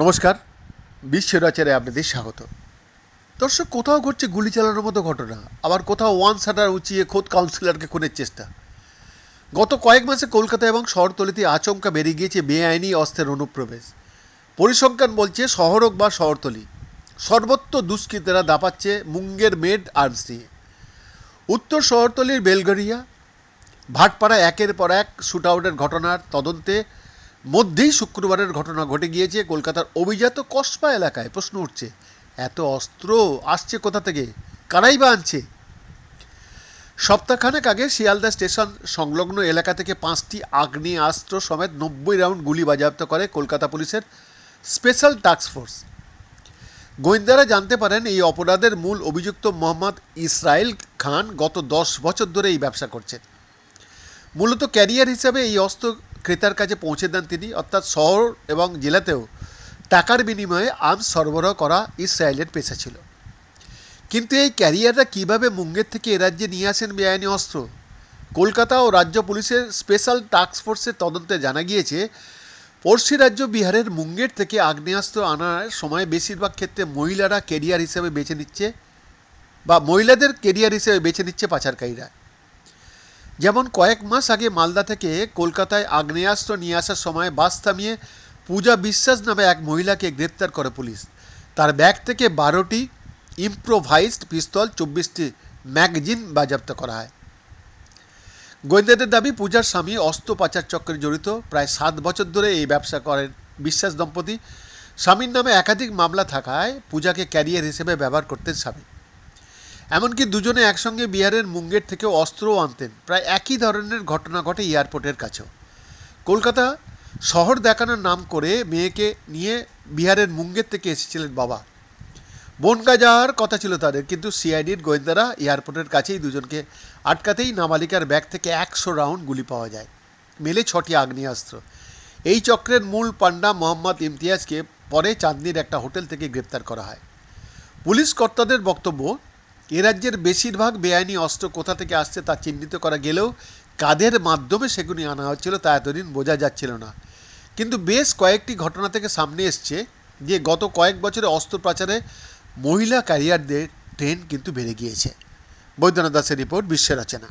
নমস্কার বিশ্বের রচনায় আপনাদের স্বাগত। দর্শক, কোথাও ঘটছে গুলি চালানোর মতো ঘটনা, আবার কোথাও ওয়ান শাটার উঁচিয়ে খোদ কাউন্সিলরকে খুনের চেষ্টা। গত কয়েক মাসে কলকাতা এবং শহরতলিতে আচমকা বেড়ে গিয়েছে বেআইনি অস্ত্রের অনুপ্রবেশ। পরিসংখ্যান বলছে, শহর হোক বা শহরতলি, সর্বত্র দুষ্কৃতীরা দাপাচ্ছে মুঙ্গের মেড আর্মস নিয়ে। উত্তর শহরতলির বেলগড়িয়া ভাটপাড়া একের পর এক শুট আউটের ঘটনার তদন্তে মধ্যেই শুক্রবারের ঘটনা ঘটে গিয়েছে কলকাতার অভিজাত কসবা এলাকায়। প্রশ্ন উঠছে, এত অস্ত্র আসছে কোথা থেকে? কারাই বা আনছে? সপ্তাহখানেক আগে শিয়ালদা স্টেশন সংলগ্ন এলাকা থেকে পাঁচটি আগ্নেয়াস্ত্র সমেত নব্বই রাউন্ড গুলি বাজেয়াপ্ত করে কলকাতা পুলিশের স্পেশাল টাস্ক ফোর্স। গোয়েন্দারা জানতে পারেন, এই অপরাধের মূল অভিযুক্ত মোহাম্মদ ইসরায়েল খান গত দশ বছর ধরে এই ব্যবসা করছেন। মূলত ক্যারিয়ার হিসাবে এই অস্ত্র ক্রেতার কাছে পৌঁছে দেন তিনি, অর্থাৎ শহর এবং জেলাতেও টাকার বিনিময়ে আর্মস সরবরাহ করা ইসরায়েলের পেশা ছিল। কিন্তু এই ক্যারিয়াররা কীভাবে মুঙ্গের থেকে এ রাজ্যে নিয়ে আসেন বেআইনি অস্ত্র? কলকাতা ও রাজ্য পুলিশের স্পেশাল টাস্ক ফোর্সের তদন্তে জানা গিয়েছে, পড়শি রাজ্য বিহারের মুঙ্গের থেকে আগ্নেয়াস্ত্র আনার সময় বেশিরভাগ ক্ষেত্রে মহিলারা কেরিয়ার হিসেবে বেছে নিচ্ছে বা মহিলাদের কেরিয়ার হিসেবে বেছে নিচ্ছে পাচারকারীরা। যেমন কয়েক মাস আগে মালদা থেকে কলকাতায় আগ্নেয়াস্ত্র নিয়ে আসার সময় বাস থামিয়ে পূজা বিশ্বাস নামে এক মহিলাকে গ্রেপ্তার করে পুলিশ। তার ব্যাগ থেকে বারোটি ইম্প্রোভাইজড পিস্তল, চব্বিশটি ম্যাগজিন বাজেয়াপ্ত করা হয়। গোয়েন্দাদের দাবি, পূজার স্বামী অস্ত্র পাচার চক্রে জড়িত। প্রায় সাত বছর ধরে এই ব্যবসা করেন বিশ্বাস দম্পতি। স্বামীর নামে একাধিক মামলা থাকায় পূজাকে ক্যারিয়ার হিসেবে ব্যবহার করতেন স্বামী। এমনকি দুজনে একসঙ্গে বিহারের মুঙ্গের থেকেও অস্ত্রও আনতেন। প্রায় একই ধরনের ঘটনা ঘটে এয়ারপোর্টের কাছেও। কলকাতা শহর দেখানোর নাম করে মেয়েকে নিয়ে বিহারের মুঙ্গের থেকে এসেছিলেন বাবা। বনগা যাওয়ার কথা ছিল তাদের, কিন্তু সিআইডির গোয়েন্দারা এয়ারপোর্টের কাছেই দুজনকে আটকাতেই নাবালিকার ব্যাগ থেকে একশো রাউন্ড গুলি পাওয়া যায়। মেলে ছটি আগ্নেয়াস্ত্র। এই চক্রের মূল পান্ডা মোহাম্মদ ইমতিয়াজকে পরে চাঁদনির একটা হোটেল থেকে গ্রেপ্তার করা হয়। পুলিশ কর্তাদের বক্তব্য এ রাজ্যের বেশিরভাগ বেআইনি অস্ত্র কোথা থেকে আসছে তা চিহ্নিত করা গেলেও কাদের মাধ্যমে সেগুলি আনা হচ্ছিল তা এতদিন বোঝা যাচ্ছিল না। কিন্তু বেশ কয়েকটি ঘটনা থেকে সামনে এসছে যে গত কয়েক বছরে অস্ত্র পাচারে মহিলা ক্যারিয়ারদের ট্রেন কিন্তু বেড়ে গিয়েছে। বৈদ্যনাথ দাসের রিপোর্ট বিশ্বের রচনা